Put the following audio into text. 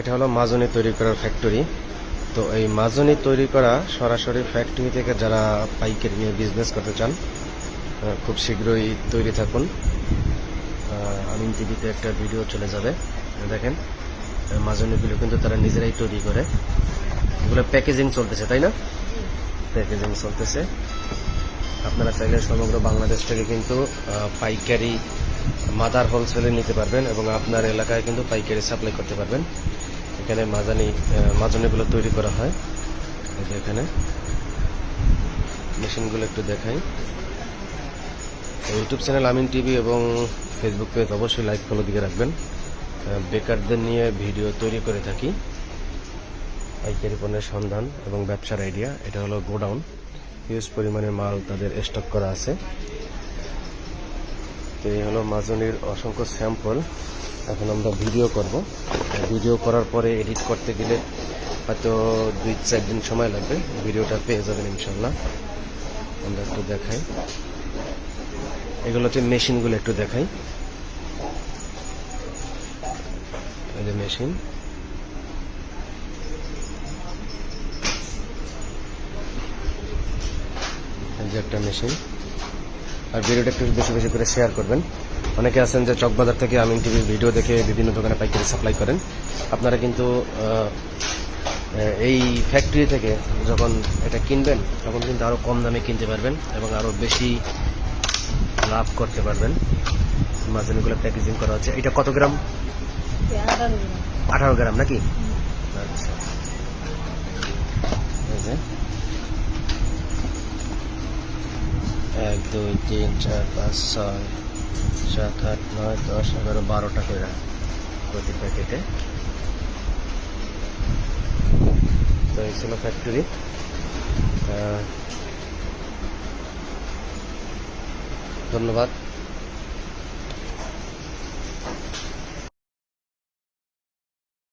এটা হলো মাজনি তৈরি করার ফ্যাক্টরি তো এই মাজনি তৈরি করা সরাসরি ফ্যাক্টরি থেকে যারা পাইকারি নিয়ে বিজনেস করতে চান খুব শীঘ্রই তৈরি থাকুন। আমিন টিভিতে একটা ভিডিও চলে যাবে। দেখেন মাজনিগুলো কিন্তু তারা নিজেরাই তৈরি করে। এগুলো প্যাকেজিং চলতেছে, তাই না? প্যাকেজিং চলতেছে। আপনারা চাইলে সমগ্র বাংলাদেশ থেকে কিন্তু পাইকারি মাদার হোলসেলে নিতে পারবেন এবং আপনার এলাকায় কিন্তু পাইকারি সাপ্লাই করতে পারবেন। এখানে মাজানি মাজনিগুলো তৈরি করা হয়। এই যে এখানে। মেশিনগুলো একটু দেখাই। ইউটিউব চ্যানেল আমিন টিভি এবং ফেসবুক পেজ অবশ্যই লাইক, ফলো দিকে রাখবেন। বেকারদের নিয়ে ভিডিও তৈরি করে থাকি। পাইকারি পণ্যের সন্ধান এবং ব্যবসার আইডিয়া, এটা হলো গোডাউন। হিউজ পরিমাণে মাল তাদের স্টক করা আছে। তো এই হলো মাজনির অসংখ্য স্যাম্পল। এখন আমরা ভিডিও করব। ভিডিও করার পরে এডিট করতে গেলে হয়তো দুই চার দিন সময় লাগবে। ভিডিওটা পেয়ে যাবেন ইনশাল্লাহ আমরা একটু দেখাই। এগুলো হচ্ছে মেশিনগুলো একটু দেখাই। মেশিন। যে একটা মেশিন। আর ভিডিওটা একটু বেশি বেশি করে শেয়ার করবেন। অনেকে আছেন যে চকবাজার থেকে আমিন টিভির ভিডিও দেখে বিভিন্ন দোকানে পাইকারি সাপ্লাই করেন। আপনারা কিন্তু এই ফ্যাক্টরি থেকে যখন এটা কিনবেন তখন কিন্তু আরও কম দামে কিনতে পারবেন এবং আরও বেশি লাভ করতে পারবেন। মাঝানিগুলো প্যাকেজিং করা হচ্ছে এটা কত গ্রাম? আঠারো গ্রাম। নাকি? আচ্ছা এই যে। এক, দুই, তিন, চার, পাঁচ, ছয়, সাত, আট, নয়, দশ, এগারো, বারোটা করে প্রতি প্যাকেটে। তো এই ছিল ফ্যাক্টরি ধন্যবাদ।